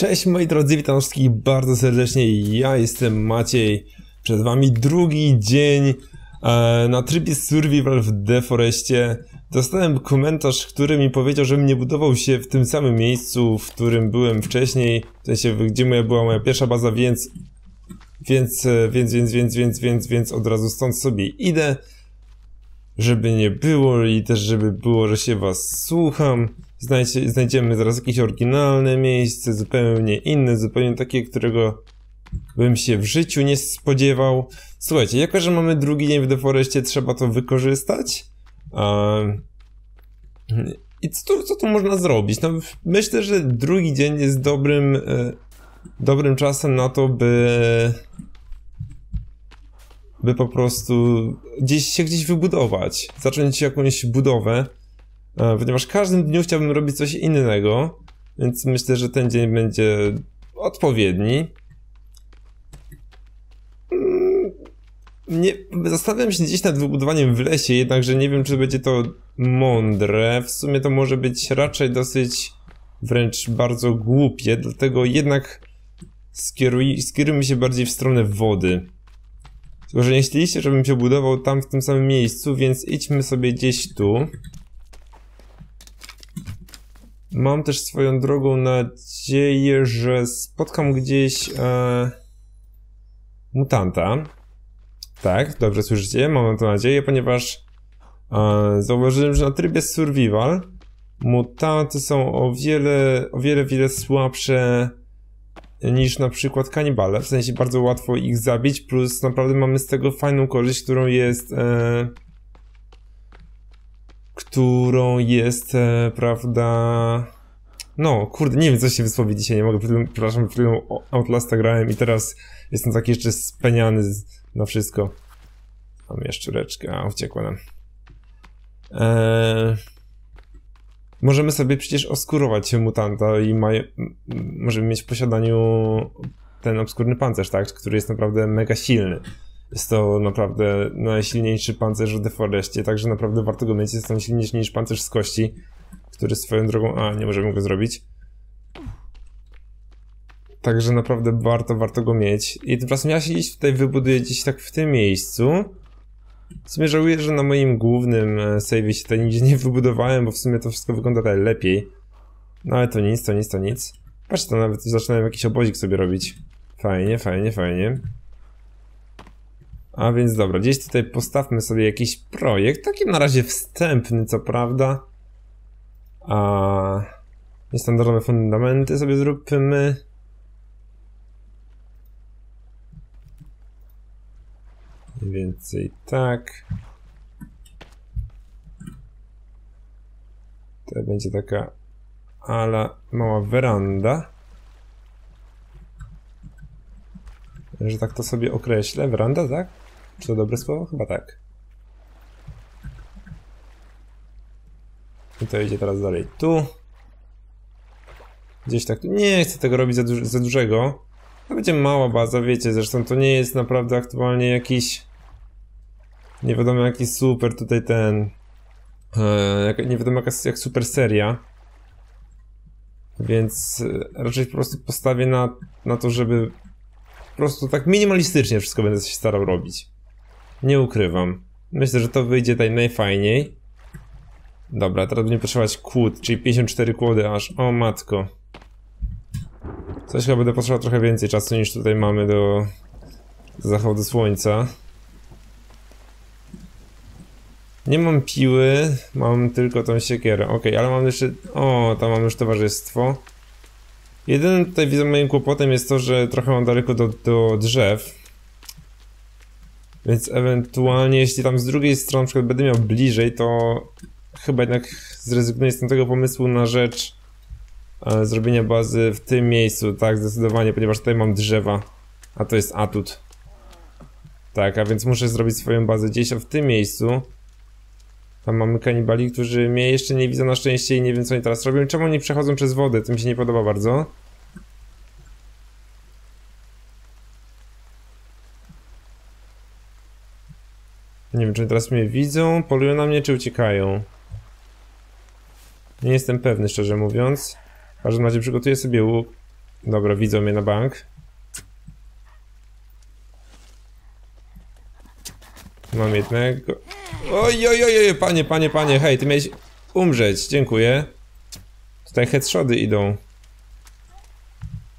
Cześć moi drodzy, witam wszystkich bardzo serdecznie. Ja jestem Maciej. Przed wami drugi dzień e, na trybie survival w Deforestie. Dostałem komentarz, który mi powiedział, żebym nie budował się w tym samym miejscu, w którym byłem wcześniej. W sensie, gdzie moja była moja pierwsza baza, więc... Więc, e, więc, więc, więc, więc, więc, więc od razu stąd sobie idę. Żeby nie było i też żeby było, że się was słucham. Znajdzie, znajdziemy zaraz jakieś oryginalne miejsce, zupełnie inne, zupełnie takie, którego bym się w życiu nie spodziewał. Słuchajcie, jako że mamy drugi dzień w Deforestie, trzeba to wykorzystać. I co tu, co tu można zrobić? No, myślę, że drugi dzień jest dobrym, e, dobrym czasem na to, by by po prostu gdzieś się gdzieś wybudować, zacząć jakąś budowę. E, ponieważ każdym dniu chciałbym robić coś innego, więc myślę, że ten dzień będzie odpowiedni. Mm, nie, zastanawiam się gdzieś nad wybudowaniem w lesie, jednakże nie wiem, czy będzie to mądre. W sumie to może być raczej dosyć wręcz bardzo głupie, dlatego jednak skieruj, skierujmy się bardziej w stronę wody. Tylko, że nie chcieliście, żebym się budował tam w tym samym miejscu, więc idźmy sobie gdzieś tu. Mam też swoją drogą nadzieję, że spotkam gdzieś e, mutanta. Tak, dobrze słyszycie, mam to nadzieję, ponieważ e, zauważyłem, że na trybie survival mutanty są o wiele, o wiele, wiele słabsze niż na przykład kanibale, w sensie bardzo łatwo ich zabić, plus naprawdę mamy z tego fajną korzyść, którą jest e, którą jest, e, prawda... No, kurde, nie wiem, co się wysłowić dzisiaj, nie mogę, przepraszam, przed Outlasta grałem i teraz jestem taki jeszcze speniany na wszystko. Mam jeszcze reczkę, a uciekła nam. Eee... Możemy sobie przecież oskurować mutanta i maj... możemy mieć w posiadaniu ten obskurny pancerz, tak? Który jest naprawdę mega silny. Jest to naprawdę najsilniejszy pancerz w Deforestie, także naprawdę warto go mieć. Jest to silniejszy niż pancerz z kości, który swoją drogą... A, nie możemy go zrobić. Także naprawdę warto, warto go mieć. I tymczasem ja się gdzieś tutaj wybuduję gdzieś tak w tym miejscu. W sumie żałuję, że na moim głównym e, save'ie się tutaj nigdzie nie wybudowałem, bo w sumie to wszystko wygląda tutaj lepiej. No ale to nic, to nic, to nic. Patrz, to nawet zaczynałem jakiś obozik sobie robić. Fajnie, fajnie, fajnie. A więc dobra, gdzieś tutaj postawmy sobie jakiś projekt, taki na razie wstępny, co prawda. A niestandardowe fundamenty sobie zróbmy. Więcej tak. To będzie taka ala mała weranda. Że tak to sobie określę. Weranda, tak? Czy to dobre słowo? Chyba tak. I to idzie teraz dalej tu. Gdzieś tak tu. Nie chcę tego robić za, duż za dużego. To będzie mała baza, wiecie, zresztą to nie jest naprawdę aktualnie jakiś... Nie wiadomo jaki super tutaj ten... E, nie wiadomo jaka jak super seria. Więc e, raczej po prostu postawię na, na to, żeby po prostu tak minimalistycznie wszystko będę się starał robić. Nie ukrywam. Myślę, że to wyjdzie tutaj najfajniej. Dobra, teraz będziemy potrzebować kłód, czyli 54 kłody aż. O matko. Coś chyba będę potrzebował trochę więcej czasu niż tutaj mamy do, zachodu słońca. Nie mam piły, mam tylko tą siekierę. Ok, ale mam jeszcze... O, tam mam już towarzystwo. Jedynym tutaj widzę moim kłopotem jest to, że trochę mam daleko do, do drzew. Więc ewentualnie, jeśli tam z drugiej strony na przykład będę miał bliżej, to chyba jednak zrezygnuję z tego pomysłu na rzecz e, zrobienia bazy w tym miejscu, tak, zdecydowanie, ponieważ tutaj mam drzewa, a to jest atut. Tak, a więc muszę zrobić swoją bazę gdzieś w tym miejscu. Tam mamy kanibali, którzy mnie jeszcze nie widzą na szczęście i nie wiem co oni teraz robią. Czemu oni przechodzą przez wodę? To mi się nie podoba bardzo. Nie wiem, czy teraz mnie widzą, polują na mnie, czy uciekają. Nie jestem pewny, szczerze mówiąc. W każdym razie przygotuję sobie łuk. Dobra, widzą mnie na bank. Mam jednego. Oj, oj, oj, oj, panie, panie, panie, hej, ty miałeś umrzeć, dziękuję. Tutaj headshody idą.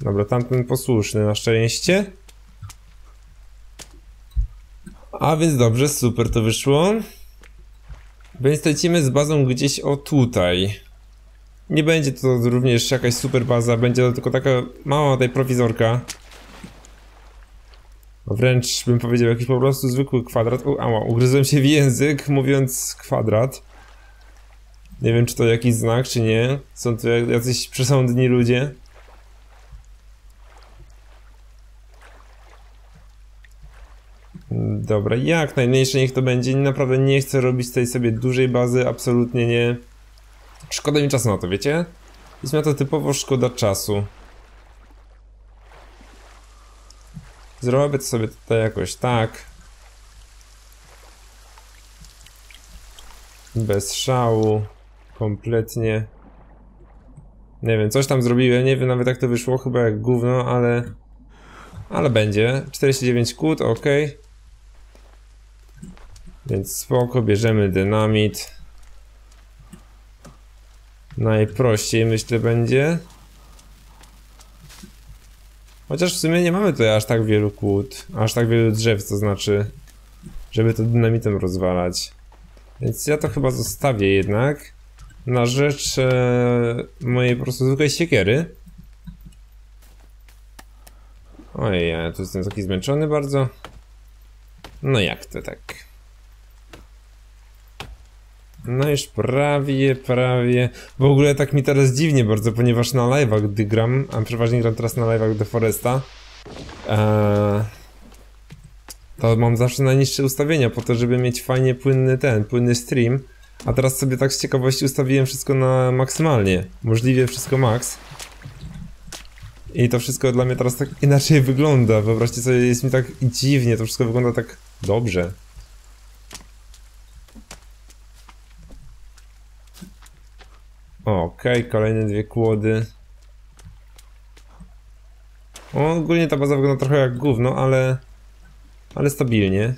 Dobra, tamten posłuszny na szczęście. A więc dobrze, super to wyszło. Więc lecimy z bazą gdzieś o tutaj. Nie będzie to również jakaś super baza, będzie to tylko taka mała tutaj prowizorka. Wręcz bym powiedział jakiś po prostu zwykły kwadrat. O, ała, ugryzłem się w język mówiąc kwadrat. Nie wiem czy to jakiś znak czy nie. Są tu jacyś przesądni ludzie. Dobra, jak najmniejsze niech to będzie. Naprawdę nie chcę robić tej sobie dużej bazy, absolutnie nie. Szkoda mi czasu na to, wiecie? Jest mi to typowo szkoda czasu. Zrobię to sobie tutaj jakoś tak. Bez szału. Kompletnie. Nie wiem, coś tam zrobiłem, nie wiem nawet jak to wyszło, chyba jak gówno, ale... Ale będzie. 49 kłód, ok. Więc spoko, bierzemy dynamit. Najprościej myślę będzie. Chociaż w sumie nie mamy tutaj aż tak wielu kłód, aż tak wielu drzew, to znaczy, żeby to dynamitem rozwalać. Więc ja to chyba zostawię jednak na rzecz e, mojej po prostu zwykłej siekiery. Ojej, ja tu jestem taki zmęczony bardzo. No jak to tak? No już prawie, prawie. W ogóle tak mi teraz dziwnie bardzo, ponieważ na live'ach gdy gram, a przeważnie gram teraz na live'ach The Foresta, ee, to mam zawsze najniższe ustawienia po to, żeby mieć fajnie płynny ten, płynny stream. A teraz sobie tak z ciekawości ustawiłem wszystko na maksymalnie. Możliwie wszystko max. I to wszystko dla mnie teraz tak inaczej wygląda. Wyobraźcie sobie, jest mi tak dziwnie, to wszystko wygląda tak dobrze. Okej, okay, kolejne dwie kłody. O, ogólnie ta baza wygląda trochę jak gówno, ale... Ale stabilnie.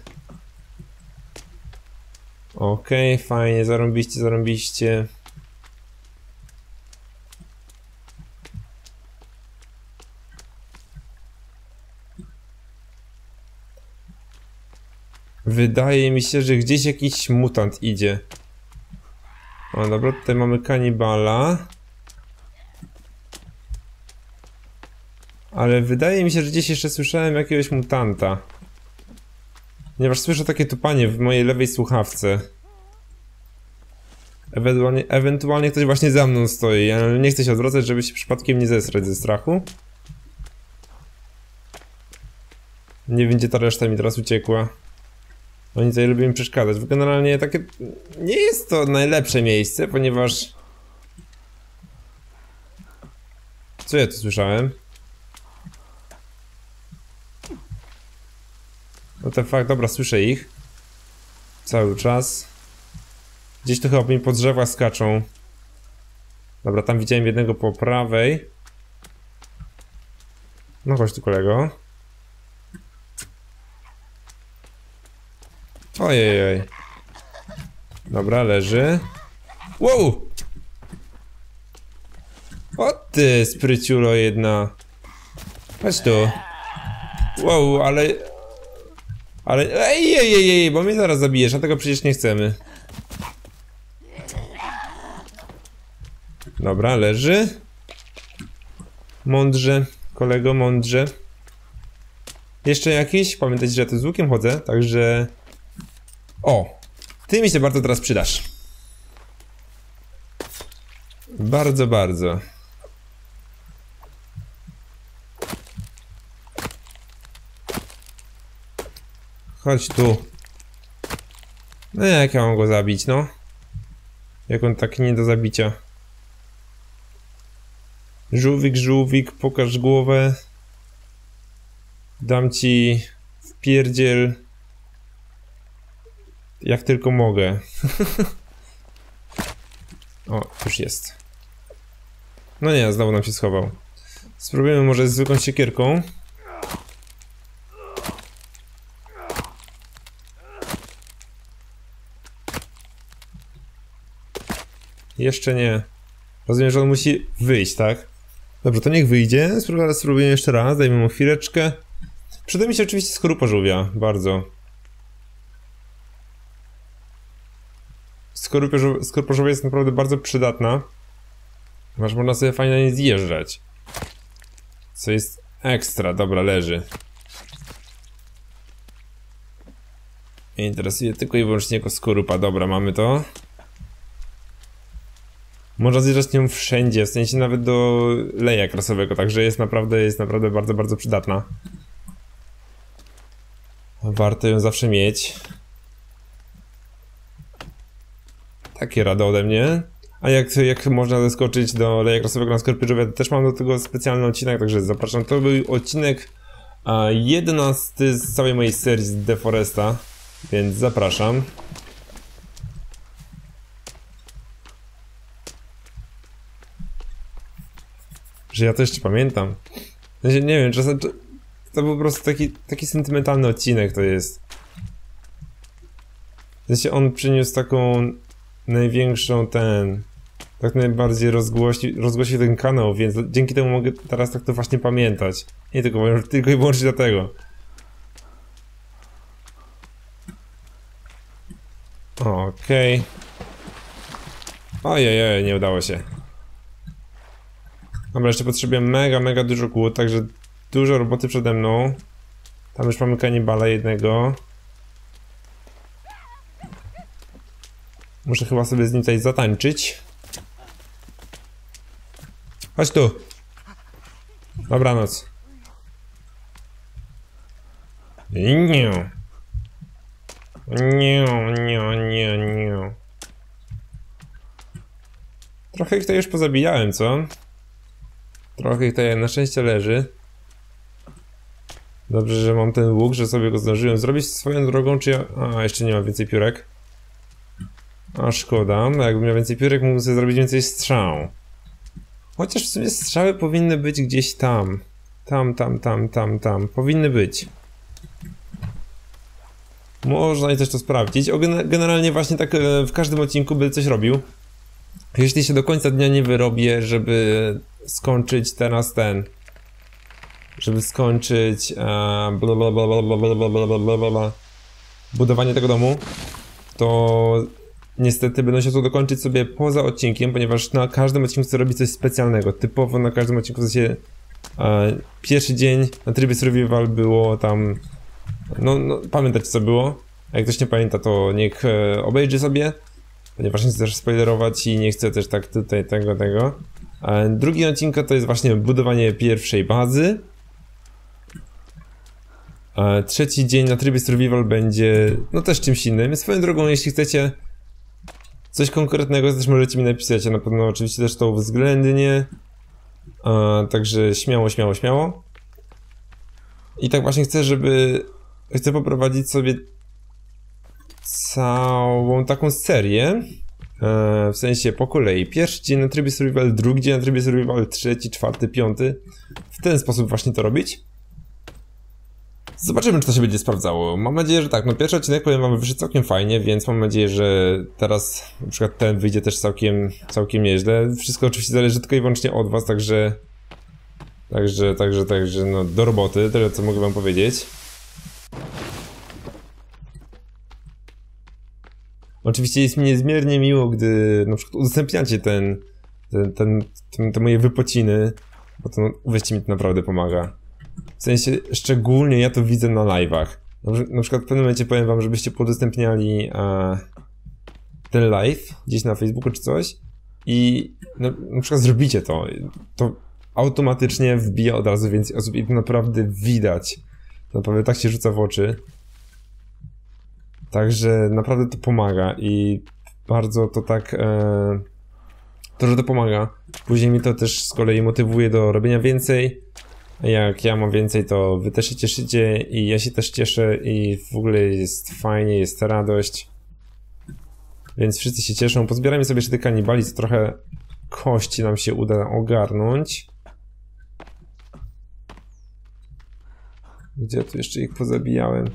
Okej, okay, fajnie, zarąbiście, zarąbiście. Wydaje mi się, że gdzieś jakiś mutant idzie. O, dobra, tutaj mamy kanibala. Ale wydaje mi się, że gdzieś jeszcze słyszałem jakiegoś mutanta. Ponieważ słyszę takie tupanie w mojej lewej słuchawce. Ewentualnie, ewentualnie ktoś właśnie za mną stoi, ale nie chcę się odwracać, żeby się przypadkiem nie zesrać ze strachu. Nie wiem, gdzie ta reszta mi teraz uciekła. Oni tutaj lubią mi przeszkadzać. Generalnie takie... Nie jest to najlepsze miejsce, ponieważ... Co ja tu słyszałem? No ten fakt, dobra, słyszę ich. Cały czas. Gdzieś tu chyba mi po drzewach skaczą. Dobra, tam widziałem jednego po prawej. No chodź tu kolego. Ojej. Dobra, leży. Wow! O ty, spryciulo jedna. Chodź tu. Wow, ale... Ale... Ej, ej, ej, ej, bo mnie zaraz zabijesz, a tego przecież nie chcemy. Dobra, leży. Mądrze, kolego, mądrze. Jeszcze jakiś? Pamiętajcie, że ja tu z łukiem chodzę, także... O! Ty mi się bardzo teraz przydasz. Bardzo, bardzo. Chodź tu. No jak ja mam go zabić, no? Jak on tak nie do zabicia. Żółwik, żółwik, pokaż głowę. Dam ci wpierdziel jak tylko mogę. o, już jest. No nie, znowu nam się schował. Spróbujemy może z zwykłą siekierką. Jeszcze nie. Rozumiem, że on musi wyjść, tak? Dobrze, to niech wyjdzie. Spróbujemy, jeszcze raz, dajmy mu chwileczkę. Przyda mi się oczywiście skorupa żółwia, bardzo. Żółwia jest naprawdę bardzo przydatna. Masz, można sobie fajnie na nie zjeżdżać. Co jest ekstra, dobra, leży. Mnie interesuje tylko i wyłącznie jako skorupa, dobra, mamy to. Można zjeżdżać nią wszędzie, w sensie nawet do leja krasowego, także jest naprawdę, jest naprawdę bardzo, bardzo przydatna. Warto ją zawsze mieć. Takie rady ode mnie. A jak, jak można zeskoczyć do leja krasowego na Skorpióżowie, to też mam do tego specjalny odcinek, także zapraszam. To był odcinek a, 11 z całej mojej serii z Deforesta, więc zapraszam. Że ja to jeszcze pamiętam. nie wiem, czasem to, to był po prostu taki, taki sentymentalny odcinek to jest. Sensie on przyniósł taką największą ten tak najbardziej rozgłosi, rozgłosił ten kanał, więc dzięki temu mogę teraz tak to właśnie pamiętać. Nie tylko, tylko i wyłącznie dlatego. Okej. Okay. Ojej, nie udało się. Dobra, jeszcze potrzebuję mega, mega dużo kłód, także dużo roboty przede mną. Tam już mamy kanibala jednego. Muszę chyba sobie z nim tutaj zatańczyć. Chodź tu. Dobranoc. Nie. Nie, nie, nie, nie. Trochę ich tutaj już pozabijałem, co? Trochę ich tutaj na szczęście leży. Dobrze, że mam ten łuk, że sobie go zdążyłem zrobić swoją drogą, czy ja... A, jeszcze nie ma więcej piórek. A, szkoda. Jakbym miał więcej piórek, mógłbym sobie zrobić więcej strzał. Chociaż w sumie strzały powinny być gdzieś tam. Tam, tam, tam, tam, tam. Powinny być. Można i też to sprawdzić. O, generalnie właśnie tak e, w każdym odcinku będę coś robił. Jeśli się do końca dnia nie wyrobię, żeby skończyć teraz ten... Żeby skończyć... budowanie tego domu, to niestety będę się to dokończyć sobie poza odcinkiem, ponieważ na każdym odcinku chcę robić coś specjalnego. Typowo na każdym odcinku w sensie e, pierwszy dzień na trybie survival było tam no, no co było. A jak ktoś nie pamięta, to niech e, obejrzy sobie, ponieważ nie chcę też spoilerować i nie chcę też tak tutaj tego, tego. E, drugi odcinek to jest właśnie budowanie pierwszej bazy. E, trzeci dzień na trybie survival będzie no też czymś innym. Swoją drogą, jeśli chcecie coś konkretnego, też możecie mi napisać. Ja na pewno oczywiście też to uwzględnię. A, także śmiało, śmiało, śmiało. I tak właśnie chcę, żeby... Chcę poprowadzić sobie całą taką serię. E, w sensie po kolei. Pierwszy dzień na trybie survival, drugi dzień na trybie survival, trzeci, czwarty, piąty. W ten sposób właśnie to robić. Zobaczymy, czy to się będzie sprawdzało. Mam nadzieję, że tak. No pierwszy odcinek, powiem wam, wyszedł całkiem fajnie, więc mam nadzieję, że teraz na przykład ten wyjdzie też całkiem, całkiem nieźle. Wszystko oczywiście zależy tylko i wyłącznie od was, także... Także, także, także, no do roboty, tyle co mogę wam powiedzieć. Oczywiście jest mi niezmiernie miło, gdy na przykład udostępniacie ten, ten, ten, ten te moje wypociny, bo to, no, uwierzcie mi, to naprawdę pomaga. W sensie, szczególnie ja to widzę na live'ach. Na przykład w pewnym momencie powiem wam, żebyście udostępniali e, ten live gdzieś na Facebooku czy coś i na, na przykład zrobicie to, to automatycznie wbija od razu więcej osób i to naprawdę widać. Naprawdę tak się rzuca w oczy. Także naprawdę to pomaga i bardzo to tak... E, to, że to pomaga. Później mi to też z kolei motywuje do robienia więcej, jak ja mam więcej, to wy też się cieszycie i ja się też cieszę i w ogóle jest fajnie, jest radość. Więc wszyscy się cieszą. Pozbieramy sobie jeszcze te kanibali, trochę kości nam się uda ogarnąć. Gdzie tu jeszcze ich pozabijałem?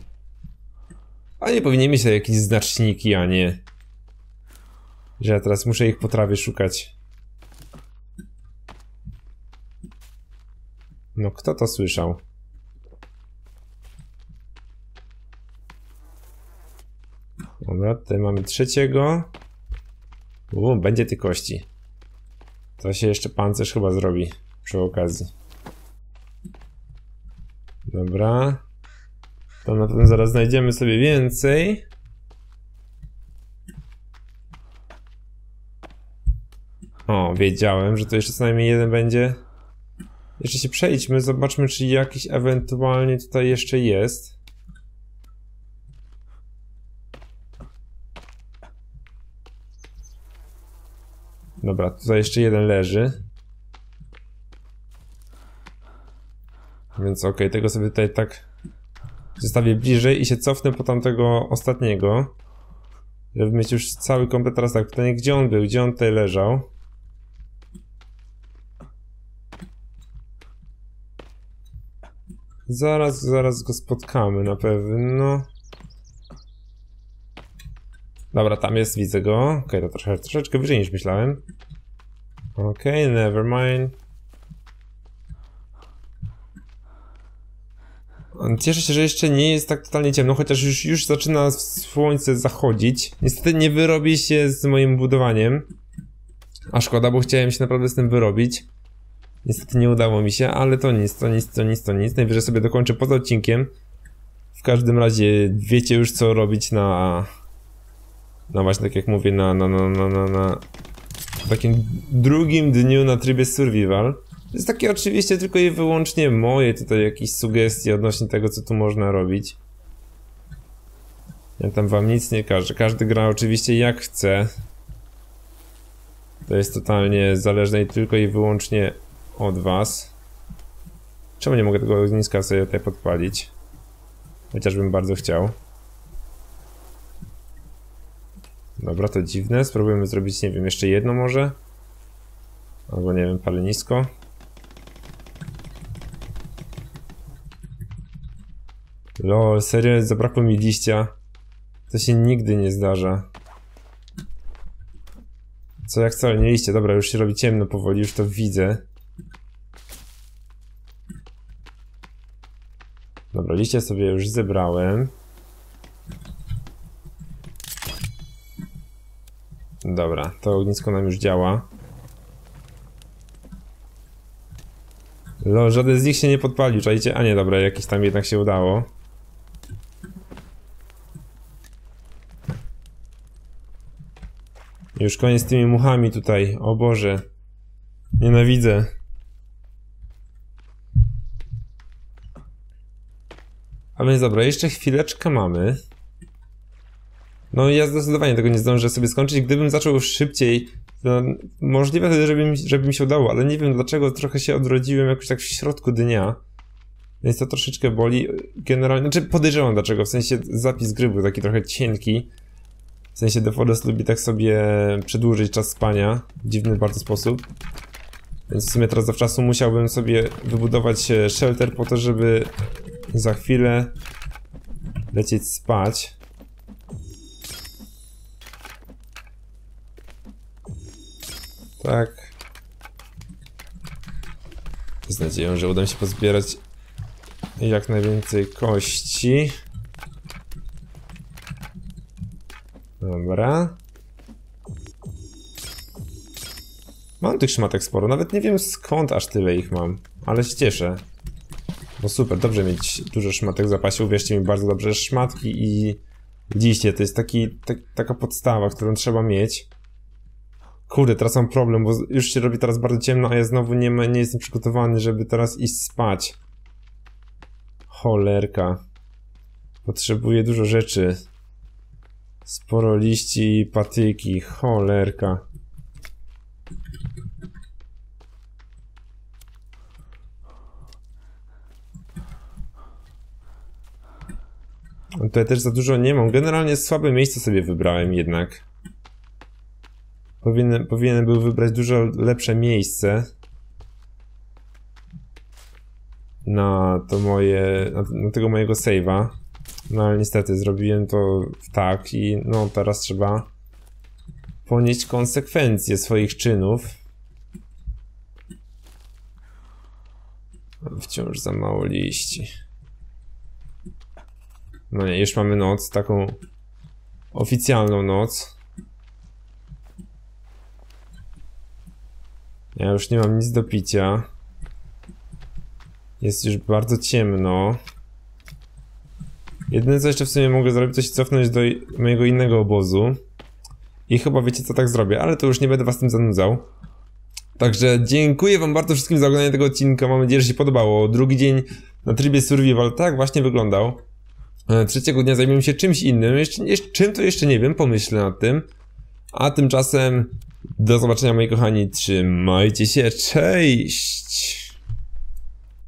A nie powinien mieć jakieś znaczniki, a nie... Że ja teraz muszę ich po trawie szukać. No kto to słyszał? Dobra, tutaj mamy trzeciego. Uuu, będzie tych kości. To się jeszcze pancerz chyba zrobi przy okazji. Dobra. To na pewno zaraz znajdziemy sobie więcej. O, wiedziałem, że to jeszcze co najmniej jeden będzie. Jeszcze się przejdźmy, zobaczmy czy jakiś ewentualnie tutaj jeszcze jest. Dobra, tutaj jeszcze jeden leży. Więc okej, okay, tego sobie tutaj tak zostawię bliżej i się cofnę po tamtego ostatniego. Żeby mieć już cały komplet. Teraz tak, pytanie, gdzie on był? Gdzie on tutaj leżał? Zaraz, zaraz go spotkamy na pewno. Dobra, tam jest, widzę go. Okej, okay, to troszeczkę, troszeczkę wyżej niż myślałem. Okej, okay, never mind. Cieszę się, że jeszcze nie jest tak totalnie ciemno, chociaż już, już zaczyna słońce zachodzić. Niestety nie wyrobi się z moim budowaniem. A szkoda, bo chciałem się naprawdę z tym wyrobić. Niestety nie udało mi się, ale to nic, to nic, to nic, to nic. Najwyżej sobie dokończę poza odcinkiem. W każdym razie wiecie już co robić na... No właśnie, tak jak mówię, na, na, na, na, na, na takim drugim dniu na trybie survival. To jest takie oczywiście tylko i wyłącznie moje tutaj jakieś sugestie odnośnie tego, co tu można robić. Ja tam wam nic nie każę. Każdy gra oczywiście jak chce. To jest totalnie zależne i tylko i wyłącznie od was. Czemu nie mogę tego ogniska sobie tutaj podpalić? Chociażbym bardzo chciał. Dobra, to dziwne. Spróbujemy zrobić, nie wiem, jeszcze jedno może? Albo nie wiem, palenisko. Lol, serio, zabrakło mi liścia. To się nigdy nie zdarza. Co jak wcale nie liście, dobra, już się robi ciemno powoli, już to widzę. Dobra, liście sobie już zebrałem. Dobra, to ognisko nam już działa. Lol, żaden z nich się nie podpalił, czajcie? A nie, dobra, jakiś tam jednak się udało. Już koniec z tymi muchami tutaj. O Boże. Nienawidzę. A więc dobra, jeszcze chwileczkę mamy. No ja zdecydowanie tego nie zdążę sobie skończyć. Gdybym zaczął już szybciej, to możliwe wtedy, żeby mi, żeby mi się udało, ale nie wiem dlaczego trochę się odrodziłem jakoś tak w środku dnia. Więc to troszeczkę boli. Generalnie, znaczy podejrzewam dlaczego, w sensie zapis gry był taki trochę cienki. W sensie The Forest lubi tak sobie przedłużyć czas spania w dziwny bardzo sposób. Więc w sumie teraz zawczasu musiałbym sobie wybudować e, shelter po to, żeby za chwilę lecieć spać. Tak. Z nadzieją, że uda mi się pozbierać jak najwięcej kości. Dobra. Mam tych szmatek sporo, nawet nie wiem skąd aż tyle ich mam, ale się cieszę. Bo super, dobrze mieć dużo szmatek w zapasie, uwierzcie mi bardzo dobrze, szmatki i liście to jest taki, tak, taka podstawa, którą trzeba mieć. Kurde, teraz mam problem, bo już się robi teraz bardzo ciemno, a ja znowu nie, ma, nie jestem przygotowany, żeby teraz iść spać. Cholerka. Potrzebuję dużo rzeczy. Sporo liści i patyki, cholerka. Tutaj też za dużo nie mam. Generalnie słabe miejsce sobie wybrałem jednak. Powinien, powinienem był wybrać dużo lepsze miejsce. na to moje, na, na tego mojego save'a. No ale niestety zrobiłem to tak i no teraz trzeba ponieść konsekwencje swoich czynów. Wciąż za mało liści. No nie, już mamy noc, taką oficjalną noc. Ja już nie mam nic do picia. Jest już bardzo ciemno. Jedyne co jeszcze w sumie mogę zrobić, to się cofnąć do mojego innego obozu. I chyba wiecie co tak zrobię, ale to już nie będę was tym zanudzał. Także dziękuję wam bardzo wszystkim za oglądanie tego odcinka, mam nadzieję, że się podobało. Drugi dzień na trybie survival tak właśnie wyglądał. E, trzeciego dnia zajmiemy się czymś innym, jeszcze, jeszcze, czym to jeszcze nie wiem, pomyślę nad tym. A tymczasem do zobaczenia moi kochani, trzymajcie się, cześć!